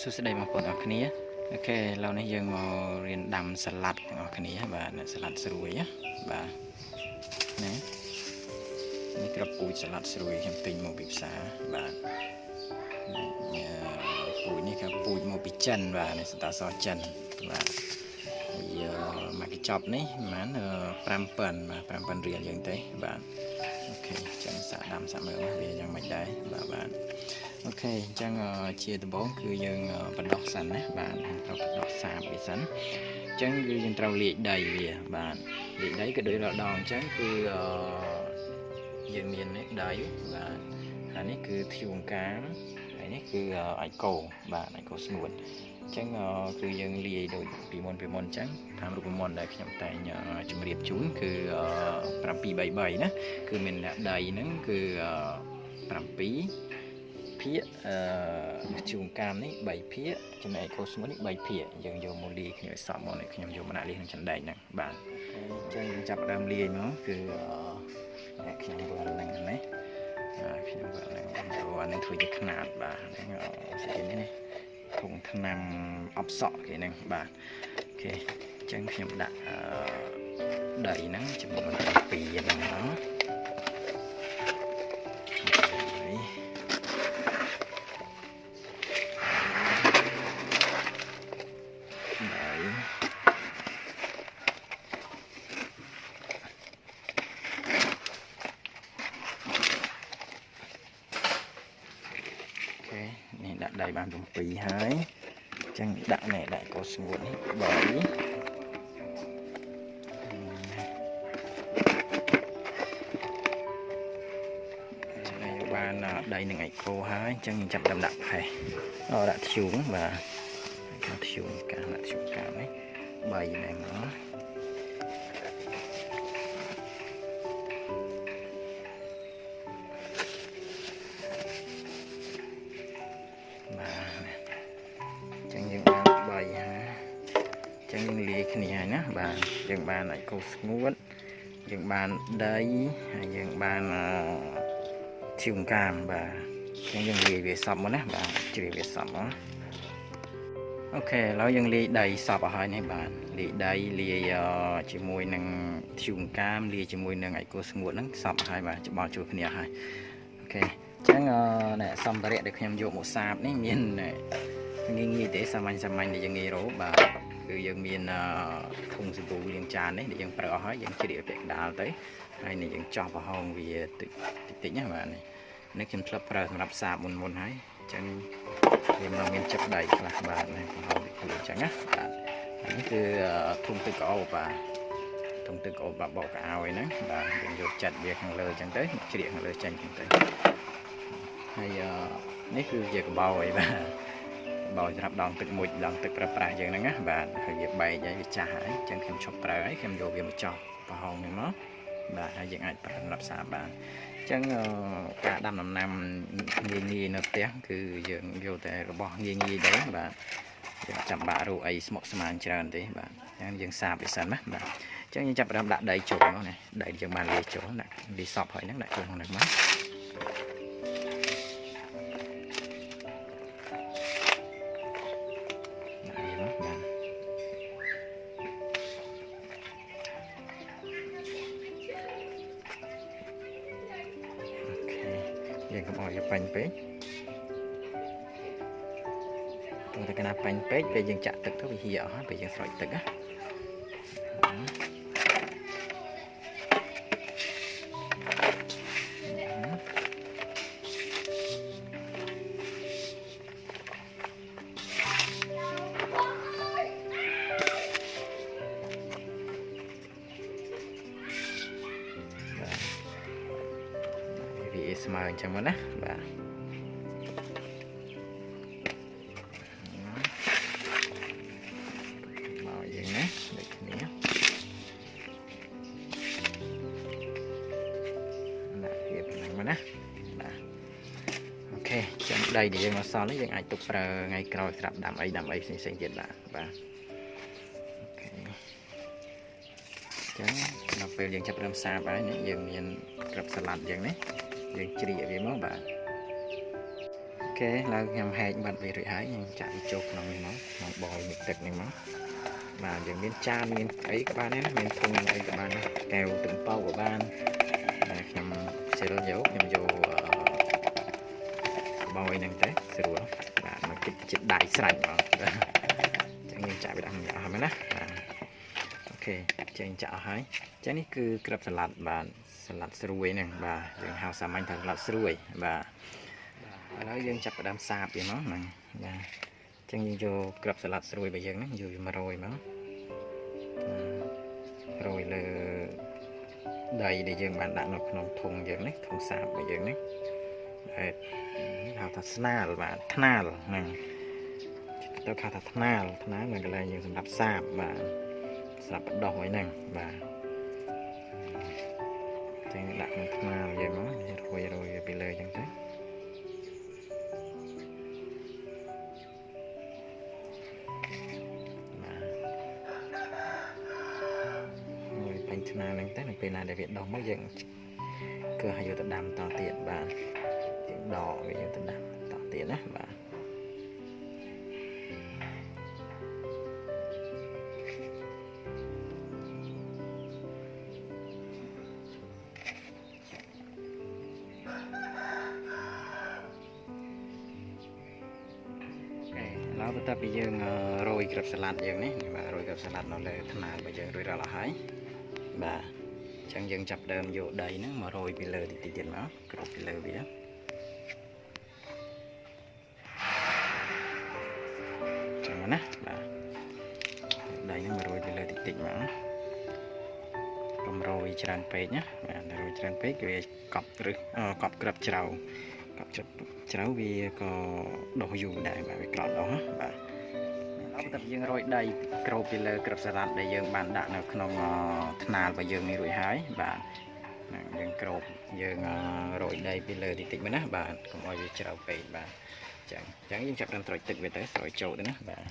សួស្តីបងប្អូនអរគ្នាអូខេឥឡូវនេះយើងមករៀនដាំសាឡាត់ទាំងអស់គ្នាបាទអ្នកសាឡាត់ស្រួយណាបាទណានេះក្របពូជសាឡាត់ស្រួយខ្ញុំទិញមកពីផ្សារបាទនេះពូជនេះគឺពូជមកពីចិនបាទនេះសតាសចិនបាទហើយមកកញ្ចប់នេះប្រហែល5000បាទ5000រៀលយើងទេបាទ អូខេអញ្ចឹងសាកដាំសាកមើលវាយ៉ាងម៉េចដែរបាទបាទអូខេអញ្ចឹងជាដំបូងគឺយើងបដោះសិនណាបាទត្រូវបដោះសាបវាសិនអញ្ចឹងគឺយើងត្រូវលាយដីវាបាទលាយដីក៏ដូចរដងអញ្ចឹងគឺយើងមាននេះដីបាទហើយនេះគឺធៀវកាមហើយនេះគឺអាយកោបាទអាយកោស្ងួត អញ្ចឹងគឺយើងលាយដូចពីមុនពីមុនអញ្ចឹងតាមរូបមន្តដែលខ្ញុំតែងជម្រាបជូនគឺ733ណាគឺមានអ្នកដៃហ្នឹងគឺ7ភាគអឺជួងកាមនេះ3ភាគចំណែក Cosmos នេះ3ភាគយើងយកមកលាយគ្នាឲ្យសមមកនេះខ្ញុំយកមកដាក់លាយក្នុងចំណែកហ្នឹងបាទអញ្ចឹងយើងចាប់ដើមលាយមកគឺអ្នកខ្ញុំវល់ហ្នឹងណាខ្ញុំវល់ហ្នឹងអានេះធ្វើជាຂ្នាតបាទហ្នឹងសិននេះ ធុងថ្នាំអបសក់គេហ្នឹងបាទអូខេអញ្ចឹងខ្ញុំដាក់អឺដីហ្នឹងចំនួន7ហ្នឹងណា ដាក់ដៃបាន7ហើយអញ្ចឹងដាក់នេះដាក់កោស្ងួតនេះ3បានដីនឹងឯកោហើយអញ្ចឹងចាប់ដើមដាក់ផេះអរដាក់ធ្យូងបាទដាក់ធ្យូងកាដាក់ធ្យូងកានេះ3ហ្នឹងមក ចឹងយើងលាយគ្នាហើយណាបាទយើងបានឯកោស្ងួតយើងបានដីហើយយើងបានអឺធៀវកាមបាទអញ្ចឹងយើងលាយវាសពមកណាបាទជ្រាបវាសពមកអូខេឥឡូវយើងលាយដីសពឲ្យហើយនេះបាទលាយដីលាយជាមួយនឹងធៀវកាមលាយជាមួយនឹងឯកោស្ងួតហ្នឹងសពឲ្យហើយបាទច្បល់ជួបគ្នាហើយអូខេអញ្ចឹងអ្នកសម្ភារៈដែលខ្ញុំយកមកសាបនេះមានងាយងាយទេសាមញ្ញសាមញ្ញដែលយើងងាយរកបាទ គឺយើងមានធុងសាប៊ូលាងចាននេះដែលយើងប្រើអស់ហើយយើងជ្រាបពាក់កណ្ដាលទៅហើយនេះយើងចោះប្រហោងវាតិចតិចណាបាទនេះនេះខ្ញុំធ្លាប់ប្រើសម្រាប់សាបមុនមុនហើយអញ្ចឹងវាមិនមានចិត្តដៃខ្លះបាទនេះប្រហោងវាគឺអញ្ចឹងណាបាទនេះគឺធុងទឹកក្អោបបាទធុងទឹកក្អោបបាក់បោកកៅអីហ្នឹងបាទយើងយកចាត់វាខាងលើអញ្ចឹងទៅជ្រៀកខាងលើចេញអញ្ចឹងទៅហើយនេះគឺជាកបោអីបាទ បោសម្រាប់ដងទឹកមួយដងទឹកប្រើប្រាស់យើងហ្នឹងណាបាទហើយវាបែកហើយវាចាស់ហើយអញ្ចឹងខ្ញុំឈប់ប្រើហើយខ្ញុំយកវាមកចោះប្រហោងនេះមកបាទហើយយើងអាចប្រើសម្រាប់សាបានអញ្ចឹងការដាំដំណាំងាយងាយនៅផ្ទះគឺយើងយកតែរបស់ងាយងាយដែរបាទយើងចាំបាក់រੂអីស្មុគស្មាញច្រើនទេបាទអញ្ចឹងយើងសាបវាសិនណាបាទអញ្ចឹងយើងចាប់ផ្ដើមដាក់ដីចូលនោះណាដីយើងបានលាយចូលដាក់លាយសពហើយហ្នឹងដាក់ចូលក្នុងហ្នឹងមក យើងកុំឲ្យវាបាញ់ពេកតោះតែកណាបាញ់ពេកពេលយើងចាក់ទឹកទៅវាហៀអស់ហើយពេលយើងស្រោចទឹកណា ចឹងមកណាបាទមកយើងណាដូចគ្នាដាក់វាប៉ុណ្ណឹងមកណាបាទអូខេចាំដីដែលយើងមកសល់នេះយើងអាចទុកប្រើថ្ងៃក្រោយស្រាប់ដាំអីដាំអីផ្សេងៗទៀតបាទបាទអូខេចឹងដល់ពេលយើងចាប់ផ្ដើមសាបហើយយើងមានក្របសាឡាត់យើងនេះ យើងជ្រៀកវាមកបាទខេឥឡូវខ្ញុំហែកបាត់វារួចហើយខ្ញុំចាក់វាចូលក្នុងនេះមកក្នុងបលទឹកទឹកនេះមកបាទយើងមានចានមានអីក៏បានដែរណាមានធុងអីក៏បានដែរកែវទឹកប៉ោក៏បានតែខ្ញុំជ្រើសយកខ្ញុំយកអឺបយហ្នឹងទៅស្រួលបាទមកគិតចិត្តដៃស្រាច់មកបាទចឹងយើងចាក់វាដាក់ក្នុងអស់ហើយណាបាទអូខេចេញចាក់អស់ហើយចឹងនេះគឺក្របសាឡាត់បាទ សាឡាត់ស្រួយហ្នឹងបាទយើងហៅសាមញ្ញថាសាឡាត់ស្រួយបាទឥឡូវយើងចាប់ផ្ដើមសាបវាមកហ្នឹងបាទអញ្ចឹងយើងយកក្របសាឡាត់ស្រួយរបស់យើងហ្នឹងយកវាមករយមកបាទរយលើដីដែលយើងបានដាក់នៅក្នុងធុងយើងនេះធុងសាបរបស់យើងនេះហើយហៅថាស្នាលបាទថ្នាលហ្នឹងទៅហៅថាថ្នាលថ្នាលនៅកន្លែងយើងសម្រាប់សាបបាទសម្រាប់បដោះไว้ហ្នឹងបាទអញ្ចឹងដាក់ក្នុងថ្នាលយើងមករយរយវាពីលើអញ្ចឹងទៅមួយបាញ់ឆ្នាហ្នឹងទៅនៅពេលណាដែលវាដុះមកយើងគឺឲ្យយកទៅដាំតទៀតបាទ ឥឡូវបន្ទាប់ពីយើងអឺរោយក្របសាឡាត់យើងនេះនេះបាទរោយក្របសាឡាត់នៅលើថ្នាលរបស់យើងរួចរាល់អស់ហើយបាទអញ្ចឹងយើងចាប់ផ្ដើមយកដីហ្នឹងមករោយពីលើតិចតិចទៀតមកគ្របពីលើវាអញ្ចឹងណាបាទដីហ្នឹងមករោយពីលើតិចតិចមកកុំរោយច្រើនពេកណាបាទរោយច្រើនពេកវាកប់ឬអឺកប់ក្របច្រៅ កប់ច្រៅច្រៅវាក៏ដុះយូរដែរបាទវាក្រោតដុះណាបាទអត់តែយើងរោយដីក្របពីលើក្របសារ៉ាត់ដែលយើងបានដាក់នៅក្នុងអថ្នាលរបស់យើងនេះរួចហើយបាទហ្នឹងយើងក្របយើងអរោយដីពីលើតិចតិចមកណាបាទកុំឲ្យវាជ្រៅពេកបាទអញ្ចឹងអញ្ចឹងយើងចាប់ដើមស្រោចទឹកវាទៅស្រោចចូលទៅណាបាទ